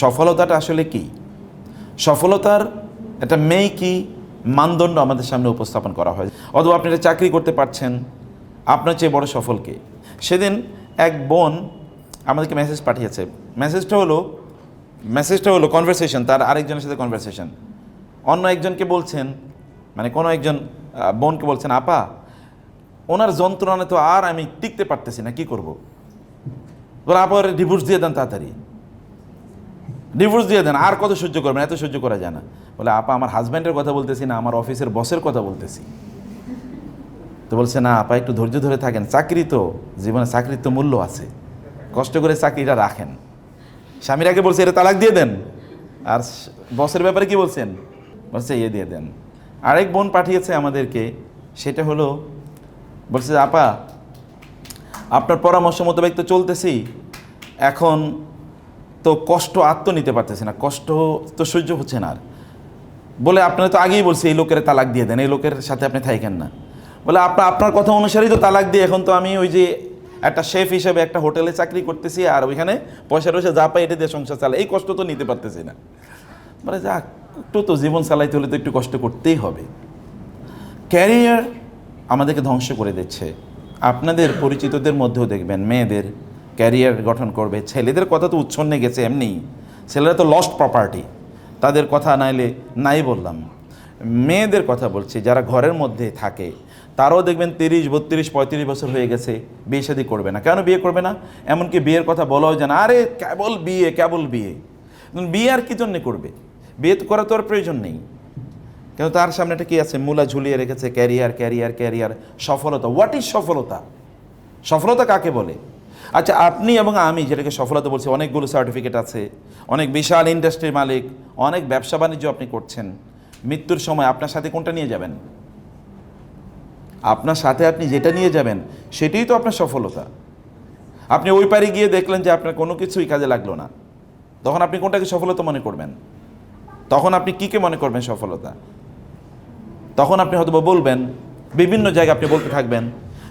সফলতাটা আসলে কি? সফলতার একটা মেয়ে কি মানদণ্ড আমাদের সামনে উপস্থাপন করা হয়। অথবা আপনি একটা চাকরি করতে পারছেন, আপনার চেয়ে বড় সফলকে। সেদিন এক বোন আমাদেরকে মেসেজ পাঠিয়েছে। মেসেজটা হলো মেসেজটা হলো কনভারসেশন তার আরেকজনের সাথে কনভারসেশন অন্য একজনকে বলছেন মানে কোনো একজন বোনকে বলছেন, আপা, ওনার যন্ত্রণায় তো আর আমি টিকতে পারতেছি না, কি করব? বলে, আপা ডিভোর্স দিয়ে দেন তাড়াতাড়ি। ডিভোর্স দিয়ে দেন, আর কত সহ্য করবেন, এত সহ্য করা যায় না। বলে, আপা, আমার হাজব্যান্ডের কথা বলতেছি না, আমার অফিসের বসের কথা বলতেছি। তো বলছে, না, আপা, একটু ধৈর্য ধরে থাকেন। চাকরি তো, জীবনে চাকরির তো মূল্য আছে। কষ্ট করে চাকরিটা রাখেন। স্বামীর আগে বলছে, এটা তালাক দিয়ে দেন। আর বসের ব্যাপারে কি বলছেন? বলছে ইয়ে দিয়ে দেন। আরেক বোন পাঠিয়েছে আমাদেরকে, সেটা হলো, বলছে, আপা, আপনার পরামর্শ মোতাবেক তো চলতেছি। এখন তো কষ্ট আত্ম নিতে পারতেছে না, কষ্ট তো সহ্য হচ্ছে না আর। বলে আপনারা তো আগেই বলছি, এই লোকের তালাক দিয়ে দেন, এই লোকের সাথে আপনি থাকেন না। বলে আপনার আপনার কথা অনুসারেই তো তালাক দিয়ে এখন তো আমি ওই যে একটা শেফ হিসেবে একটা হোটেলে চাকরি করতেছি আর ওইখানে পয়সা টয়সা যা পাই এটা দিয়ে সংসার চালা এই কষ্ট তো নিতে পারতেছি না। বলে যাক একটু তো জীবন চালাইতে হলে তো একটু কষ্ট করতেই হবে। ক্যারিয়ার আমাদেরকে ধ্বংস করে দিচ্ছে। আপনাদের পরিচিতদের মধ্যেও দেখবেন, মেয়েদের ক্যারিয়ার গঠন করবে। ছেলেদের কথা তো উচ্ছন্নে গেছে এমনি। ছেলেরা তো লস্ট প্রপার্টি তাদের কথা নাইলে নাই বললাম। মেয়েদের কথা বলছি, যারা ঘরের মধ্যে থাকে, তারাও দেখবেন তিরিশ, বত্রিশ, পঁয়ত্রিশ বছর হয়ে গেছে, বিয়ে শাদী করবে না। কেন বিয়ে করবে না? এমনকি বিয়ের কথা বলাও যায় না। আরে, কেবল বিয়ে কেবল বিয়ে। বিয়ে আর কি জন্যে করবে? বিয়ে তো করা তো আর প্রয়োজন নেই। কেন তার সামনে একটা কি আছে? মূলা ঝুলিয়ে রেখেছে, ক্যারিয়ার ক্যারিয়ার ক্যারিয়ার, সফলতা। হোয়াট ইজ সফলতা? সফলতা কাকে বলে? আচ্ছা আপনি এবং আমি যেটাকে সফলতা বলছি, অনেকগুলো সার্টিফিকেট আছে, অনেক বিশাল ইন্ডাস্ট্রির মালিক, অনেক ব্যবসা বাণিজ্য আপনি করছেন। মৃত্যুর সময় আপনার সাথে কোনটা নিয়ে যাবেন? আপনার সাথে আপনি যেটা নিয়ে যাবেন, সেটাই তো আপনার সফলতা। আপনি ওই পারে গিয়ে দেখলেন যে আপনার কোনো কিছুই কাজে লাগল না। তখন আপনি কোনটাকে সফলতা মনে করবেন? তখন আপনি কীকে মনে করবেন সফলতা? তখন আপনি হয়তো বলবেন, বিভিন্ন জায়গায় আপনি বলতে থাকবেন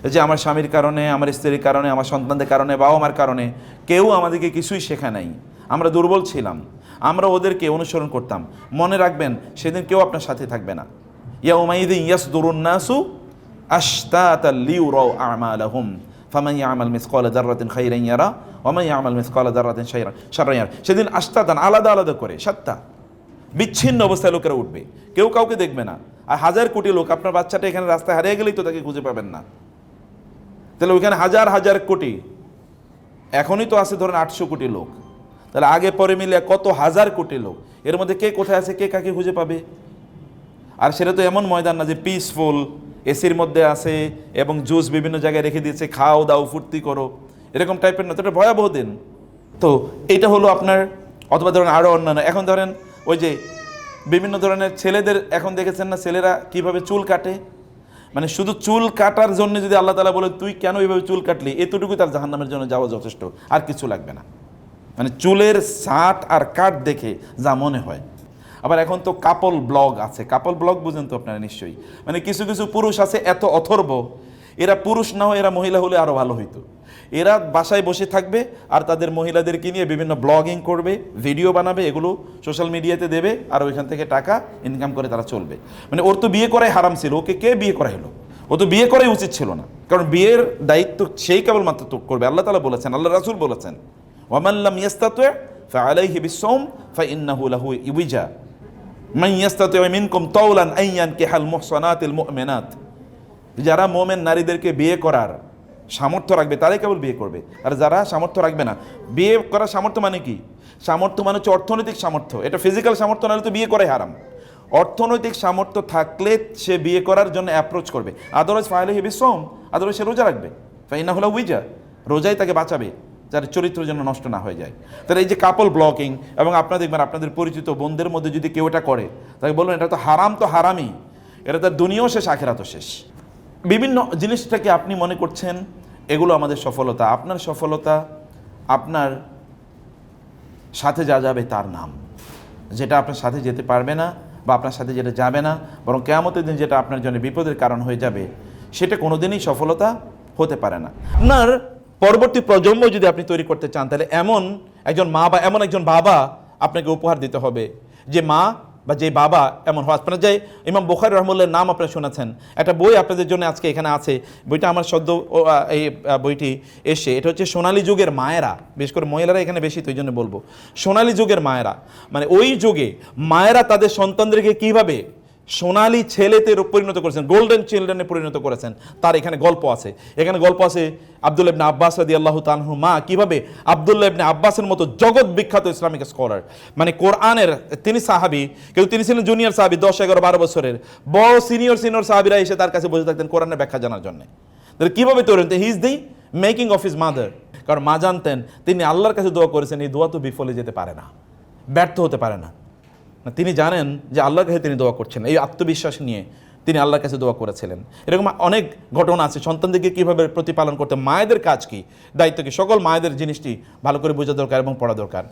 যে আমার স্বামীর কারণে, আমার স্ত্রীর কারণে, আমার সন্তানদের কারণে, বাবা মার কারণে কেউ আমাদেরকে কিছুই শেখা নাই। আমরা দুর্বল ছিলাম। আমরা ওদেরকে অনুসরণ করতাম। মনে রাখবেন, সেদিন কেউ আপনার সাথে থাকবে না। আশতাতা খাইরান ইয়ারা ওয়া মান ইয়ামাল মিসকালা যাররাতিন শাররান শাররান ইয়ারা। সেদিন আশতাতান আলাদা আলাদা করে, সাতটা। বিচ্ছিন্ন অবস্থায় লোকেরা উঠবে। কেউ কাউকে দেখবে না। আর হাজার কোটি লোক, আপনার বাচ্চাটা এখানে রাস্তায় হারিয়ে গেলেই তো তাকে খুঁজে পাবেন না। তাহলে ওইখানে হাজার হাজার কোটি। এখনই তো আছে ধরেন আটশো কোটি লোক। তাহলে আগে পরে মিলে কত হাজার কোটি লোক? এর মধ্যে কে কোথায় আছে, কে কাকে খুঁজে পাবে? আর সেটা তো এমন ময়দান না যে পিসফুল এসির মধ্যে আছে এবং জুস বিভিন্ন জায়গায় রেখে দিয়েছে, খাও দাও, ফুর্তি করো। এরকম টাইপের না, তো এটা ভয়াবহ দিন। তো এটা হলো আপনার, অথবা ধরেন আরও অন্যান্য। এখন ধরেন ওই যে বিভিন্ন ধরনের ছেলেদের এখন দেখেছেন না, ছেলেরা কীভাবে চুল কাটে? মানে শুধু চুল কাটার জন্য যদি আল্লাহ তালা বলে, তুই কেন এইভাবে চুল কাটলি? এতটুকু তার জাহান্নামের জন্য যাওয়া যথেষ্ট, আর কিছু লাগবে না। মানে চুলের সাট আর কাট দেখে যা মনে হয়। আবার এখন তো কাপল ব্লগ আছে। কাপল ব্লগ বুঝেন তো আপনারা নিশ্চয়ই। মানে কিছু কিছু পুরুষ আছে এত অথর্ব, এরা পুরুষ না হয় এরা মহিলা হলে আরও ভালো হইতো। এরা বাসায় বসে থাকবে আর তাদের মহিলাদেরকে নিয়ে বিভিন্ন ব্লগিং করবে ভিডিও বানাবে, এগুলো সোশ্যাল মিডিয়াতে দেবে আর ওইখান থেকে টাকা ইনকাম করে তারা চলবে। মানে ওর তো বিয়ে করাই হারাম ছিল, ওকে কে বিয়ে করা হলো ও তো বিয়ে করাই উচিত ছিল না। কারণ বিয়ের দায়িত্ব সেই কেবলমাত্র তো করবে। আল্লাহ তালা বলেছেন, আল্লাহ রাসুল বলেছেন ওয়ামাল্লাম ইয়াস্তাতে ফা আলাইহি বিসম ফা ইন্নাহু লাহু ইউজা। মান ইয়াস্তাতে মিনকুম তাওলান আইয়ান কেহাল মুহসানাতিল মুমিনাত। যারা মোমেন নারীদেরকে বিয়ে করার সামর্থ্য রাখবে, তারাই কেবল বিয়ে করবে। আর যারা সামর্থ্য রাখবে না, বিয়ে করার সামর্থ্য মানে কি? সামর্থ্য মানে হচ্ছে অর্থনৈতিক সামর্থ্য। এটা ফিজিক্যাল সামর্থ্য না হলে তো বিয়ে করাই হারাম। অর্থনৈতিক সামর্থ্য থাকলে সে বিয়ে করার জন্য অ্যাপ্রোচ করবে। আদারওয়াইজ ফাইলে হেবি সোম আদারওয়াইজ সে রোজা রাখবে। ফাইনা হলো উইজা, রোজাই তাকে বাঁচাবে, যার চরিত্র যেন নষ্ট না হয়ে যায়। তাহলে এই যে কাপল ব্লকিং এবং আপনারা দেখবেন আপনাদের পরিচিত বোনদের মধ্যে যদি কেউ এটা করে, তাকে বলবেন, এটা তো হারাম তো হারামই। এটা তার দুনিয়াও শেষ, আখেরাতও শেষ। বিভিন্ন জিনিসটাকে আপনি মনে করছেন এগুলো আমাদের সফলতা। আপনার সফলতা, আপনার সাথে যা যাবে তার নাম। যেটা আপনার সাথে যেতে পারবে না বা আপনার সাথে যেটা যাবে না, বরং কেয়ামতের দিন যেটা আপনার জন্য বিপদের কারণ হয়ে যাবে, সেটা কোনোদিনই সফলতা হতে পারে না। আপনার পরবর্তী প্রজন্ম যদি আপনি তৈরি করতে চান, তাহলে এমন একজন মা বা এমন একজন বাবা আপনাকে উপহার দিতে হবে, যে মা বা যে বাবা এমন হয় আপনারা যে ইমাম বোখারি রহমুল্লের নাম আপনারা শুনেছেন। একটা বই আপনাদের জন্য আজকে এখানে আছে। বইটা আমার সদ্য এই বইটি এসে, এটা হচ্ছে সোনালী যুগের মায়েরা, বিশেষ করে মহিলারা এখানে বেশি, তো জন্য বলব। সোনালী যুগের মায়েরা মানে ওই যুগে মায়েরা তাদের সন্তানদেরকে কীভাবে সোনালী ছেলেতে পরিণত করেছেন গোল্ডেন চিলড্রেনে পরিণত করেছেন। তার এখানে গল্প আছে। এখানে গল্প আছে আব্দুল ইবনে আব্বাস রাদি আল্লাহ তানহু মা কীভাবে আব্দুল্লাহ ইবনে আব্বাসের মতো জগৎ বিখ্যাত ইসলামিক স্কলার মানে কোরআনের তিনি সাহাবি কিন্তু তিনি ছিলেন জুনিয়র সাহাবি দশ এগারো বারো বছরের। বড় সিনিয়র সিনিয়র সাহাবিরা এসে তার কাছে বসে থাকতেন কোরআনের ব্যাখ্যা জানার জন্য। তাহলে কীভাবে তৈরি he is the making of his mother কারণ মা জানতেন তিনি আল্লাহর কাছে দোয়া করেছেন এই দোয়া তো বিফলে যেতে পারে না ব্যর্থ হতে পারে না না, তিনি জানেন যে আল্লাহর কাছে তিনি দোয়া করছেন, এই আত্মবিশ্বাস নিয়ে তিনি আল্লাহর কাছে দোয়া করেছিলেন। এরকম অনেক ঘটনা আছে, সন্তানদেরকে কীভাবে প্রতিপালন করতে মায়েদের কাজ কি, দায়িত্ব কি, সকল মায়েদের জিনিসটি ভালো করে বোঝা দরকার এবং পড়া দরকার।